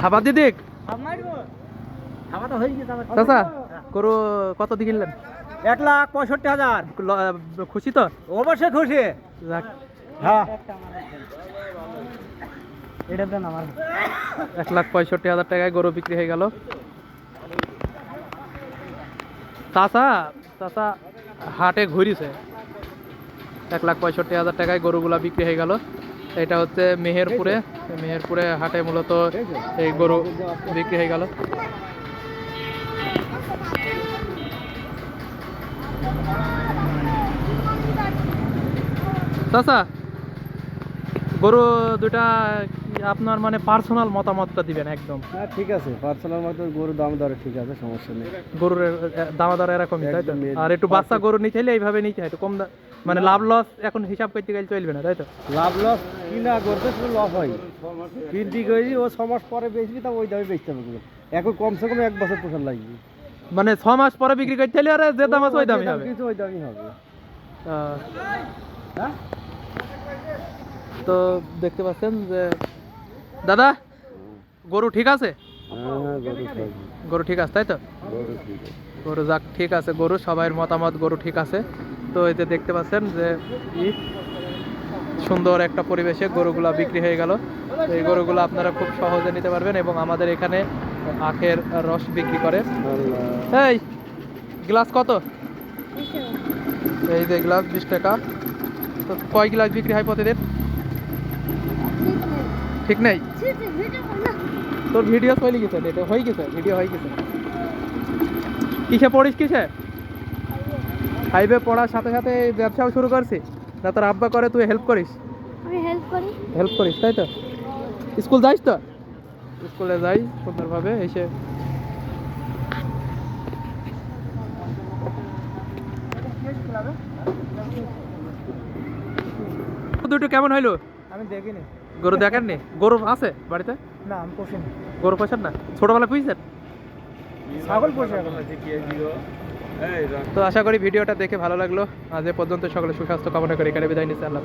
থাবা দিয়ে দেখ খাওয়াটা হয়ে চাচা গরু কত দিয়ে কিনলেন? এক লাখ পঁয়ষট্টি হাজার। খুশি তো? অবশ্যই খুশি। হ্যাঁ। এটা দেন আমার। এক লাখ পঁয়ষট্টি হাজার টাকায় গরু বিক্রি হয়ে গেল। চাচা চাচা হাটে ঘুরিছে। এক লাখ পঁয়ষট্টি হাজার টাকায় গরুগুলা বিক্রি হয়ে গেল। এটা হচ্ছে মেহেরপুরে। মেহেরপুরে হাটে মূলত এই গরু বিক্রি হয়ে গেল। চাচা গরু দুটা আপনার মানে পার্সোনাল মতামতটা দিবেন একদম? হ্যাঁ ঠিক আছে। পার্সোনাল মতো গরু দাম দরে ঠিক আছে সমস্যা নেই। গরুর দামা দর এরকমই তাই তো? আর একটু বাচ্চা গরু নিতে হলে এইভাবে নিতে হয় একটু কম দা- মানে লাভ লস এখন হিসাব করতে গেলে চলবে না তাই তো? লাভ লস কিনা করতে শুধু লস হয়। কিনতে গেছি ও ছ মাস পরে বেচবি তা ওই দামে বেচতে হবে এখন কমসে কম এক বছর পোষণ লাগবে। মানে ছ মাস পরে বিক্রি করতে হলে আর যে দাম আছে ওই দামই হবে। কিছু ওই দামই হবে হ্যাঁ তো দেখতে পাচ্ছেন যে দাদা গরু ঠিক আছে? হ্যাঁ হ্যাঁ গরু ঠিক আছে তাই তো? গরু গরু যাক ঠিক আছে গরু সবাই মতামত গরু ঠিক আছে। তো এই যে দেখতে পাচ্ছেন যে সুন্দর একটা পরিবেশে গরুগুলা বিক্রি হয়ে গেল। এই গরুগুলো আপনারা খুব সহজে নিতে পারবেন এবং আমাদের এখানে আখের রস বিক্রি করে। এই গ্লাস কত? এই যে গ্লাস বিশ টাকা। তো কয় গ্লাস বিক্রি হয় প্রতিদিন? ঠিক নেই। তোর ভিডিও চলে গেছে এটা হয়ে গেছে ভিডিও হয়ে গেছে। কিসে পড়িস কিসে? ফাইভে পড়ার সাথে সাথে এই ব্যবসাও শুরু করছিস না তোর আব্বা করে তুই হেল্প করিস? আমি হেল্প করি। হেল্প করিস তাই তো? স্কুল যাইস তো? স্কুলে যাই সুন্দরভাবে এসে। দুটো কেমন হইল? আমি দেখিনি। গরু দেখেননি? গরু আছে বাড়িতে? না আমি পোষিনি। গরু পোষেন না? ছোটবেলা পুষছেন? ছাগল পোষে এখন। তো আশা করি ভিডিওটা দেখে ভালো লাগল। আজ পর্যন্ত সকলে সুস্বাস্থ্য, কামনা করি। এখানে বিদায় নিচ্ছি। আল্লাহ